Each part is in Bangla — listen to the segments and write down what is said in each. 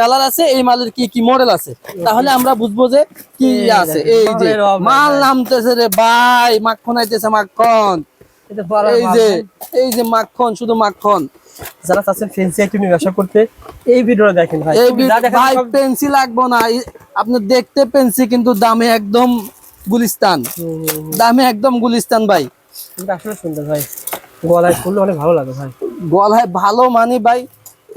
কালার আছে এই মালের কি কি মডেল আছে? তাহলে আমরা বুঝব যে কি আছে। এই যে মাল নামতেছে রে ভাই মাখন আইতেছে মাখন। এই যে এই যে মাখন শুধু মাখন। যারা চাচ্ছেন ফেন্সি আইটেম ব্যবসা করতে এই ভিডিওটা দেখেন ভাই। এই পেন্সি লাগবো না। আপনি দেখতে পেন্সি কিন্তু দামে একদম গুলিস্তান। দামে একদম গুলিস্তান ভাই। আসলে সুন্দর ভাই। গলায় ফুললে অনেক ভালো লাগে ভাই। গলায় ভালো মানে ভাই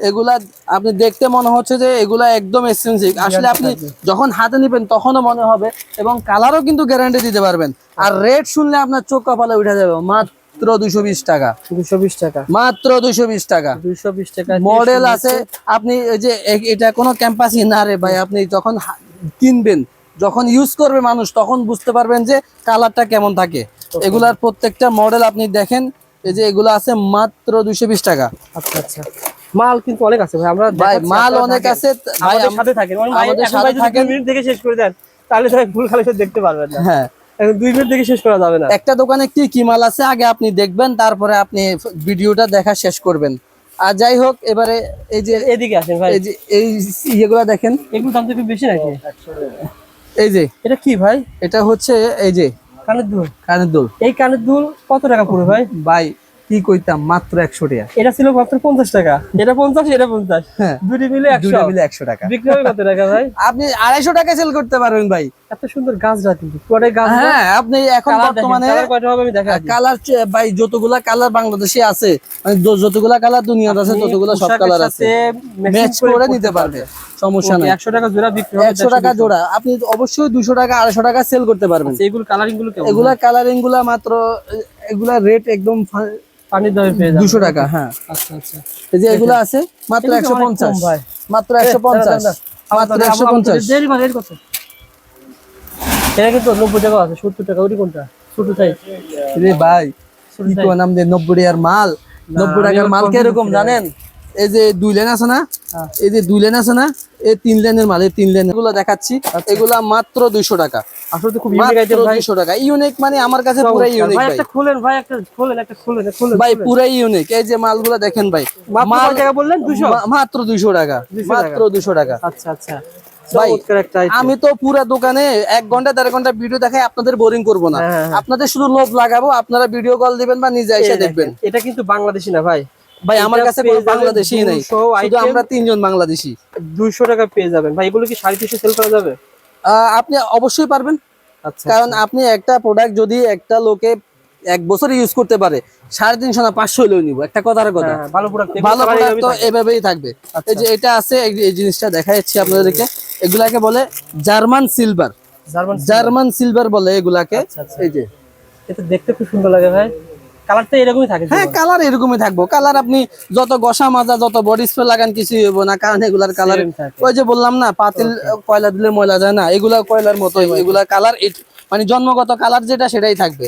এগুলা আপনি দেখতে মনে হচ্ছে যে এগুলা একদম এক্সপেন্সিভ আসলে আপনি যখন হাতে নিবেন তখনও মনে হবে এবং কালারও কিন্তু গ্যারান্টি দিতে পারবেন। আর রেট শুনলে আপনার চোখ কপালে উঠে যাবে। মাত্র দুশো বিশ টাকা। দুশো বিশ টাকা। মাত্র দুশো বিশ টাকা। দুইশো বিশ টাকা মডেল আছে আপনি যে এটা কোনো ক্যাম্পাসই না রে ভাই আপনি যখন কিনবেন যখন ইউজ করবে মানুষ তখন বুঝতে পারবেন যে কালারটা কেমন থাকে। এগুলার প্রত্যেকটা মডেল আপনি দেখেন এই যে এগুলো আছে মাত্র দুইশো বিশ টাকা। আচ্ছা আচ্ছা। মাল কিন্তু অনেক আছে ভাই আমরা ভাই মাল অনেক আছে আমাদের সাথে থাকেন আমাদের সাথে থাকেন। মিনিট দেখে শেষ করে দেন তাহলে তো ভাই ফুল কালেকশন দেখতে পারবেন না। হ্যাঁ। দুই মিনিট দেখে শেষ করা যাবে না। একটা দোকানে কি কি মাল আছে আগে আপনি দেখবেন তারপরে আপনি ভিডিওটা দেখা শেষ করবেন। আর যাই হোক এবারে এই যে এদিকে আসেন ভাই। এই যে এই ইয়েগুলা দেখেন। এগুলো দাম একটু বেশি নাকি? এই যে এটা কি ভাই? এটা হচ্ছে এই যে কানের দুল। কানের দুল। এই কানের দুল কত টাকা পড়ে ভাই? ভাই কি কইতাম? মাত্র একশো টাকা এটা ছিল মাত্র পঞ্চাশ টাকা। এটা পঞ্চাশ এটা পঞ্চাশ। হ্যাঁ। দুটি মিলে দুটো মিলে একশো টাকা। বিক্রি হবে কত টাকা ভাই? আপনি আড়াইশো টাকা সেল করতে পারবেন ভাই। এত সুন্দর গাছটা কিন্তু। গাছ হ্যাঁ আপনি এখন বর্তমানে কালার ভাই যতগুলা কালার বাংলাদেশে আছে মানে যতগুলা কালার দুনিয়াতে আছে ততগুলা সব কালার আছে। ম্যাচ করে নিতে পারবে সমস্যা নাই। টাকা জোড়া বিক্রি হবে টাকা জোড়া আপনি অবশ্যই দুশো টাকা আড়াইশো টাকা সেল করতে পারবেন। কালারিংগুলো কেমন? এগুলা কালারিংগুলা মাত্র এগুলা রেট একদম পানির দামে পেয়ে যাবে দুশো টাকা হ্যাঁ। আচ্ছা আচ্ছা। এই যে এগুলা আছে মাত্র ভাই। মাত্র মাত্র দেরি এটা কিন্তু টাকা। টাকা কোনটা? ছোট সাইজ। রে ভাই কি কোন নাম দিয়ে মাল? নব্বই আমি টাকার মাল কীরকম জানেন? এই যে দুই লেন আছে না? হ্যাঁ। এই যে দুই লেন আছে না? এই তিন লেনের মাল এই তিন লেন এগুলো দেখাচ্ছি। এগুলা মাত্র দুইশো টাকা। আসলে খুব ইউনিক দুইশো টাকা। মানে আমার কাছে পুরো ইউনিক ভাই ভাই। খুলেন ভাই একটা খুলেন একটা খুলেন খুলেন ভাই পুরো ইউনিক এই যে মালগুলো দেখেন ভাই। মাল টাকা বললেন? দুশো মাত্র দুইশো টাকা। মাত্র দুইশো টাকা। আচ্ছা আচ্ছা। আমি তো পুরো দোকানে এক ঘণ্টা দেড় ঘণ্টা ভিডিও দেখাই আপনাদের বোরিং করব না। হ্যাঁ, হ্যাঁ। আপনাদের শুধু লোভ লাগাবো আপনারা ভিডিও কল দিবেন বা নিজে এসে দেখবেন। এটা কিন্তু বাংলাদেশি না ভাই। ভাই আমার কাছে কোনো বাংলাদেশি নেই। 200 শুধু আমরা তিনজন বাংলাদেশি। দুইশো টাকা পেয়ে যাবেন। ভাই এগুলো কি সাড়ে তিনশো সেল করা যাবে? আপনি অবশ্যই পারবেন। আচ্ছা কারণ আপনি একটা প্রোডাক্ট যদি একটা লোকে এক বছর ইউজ করতে পারে সাড়ে তিনশো না পাঁচশো হলেও নিবো। একটা কথার কথা। হ্যাঁ, ভালো প্রোডাক্ট ভালো প্রোডাক্ট তো এভাবেই থাকবে। আচ্ছা। এই যে এটা আছে এই জিনিসটা দেখা যাচ্ছে আপনাদেরকে। এগুলাকে বলে জার্মান সিলভার জার্মান সিলভার বলে এগুলাকে। আচ্ছা, আচ্ছা। এই যে। এটা দেখতে খুব সুন্দর লাগে ভাই। কালারটা এরকমই থাকে হ্যাঁ কালার এরকমই থাকব। কালার আপনি যত গসা মাজা যত বডি স্প্রে লাগান কিছুই হইব না কারণ এগুলার কালার ওই যে বললাম না পাতিল কয়লা দিলে ময়লা যায় না এগুলা কয়লার মতো এগুলা কালার মানে জন্মগত কালার যেটা সেটাই থাকবে।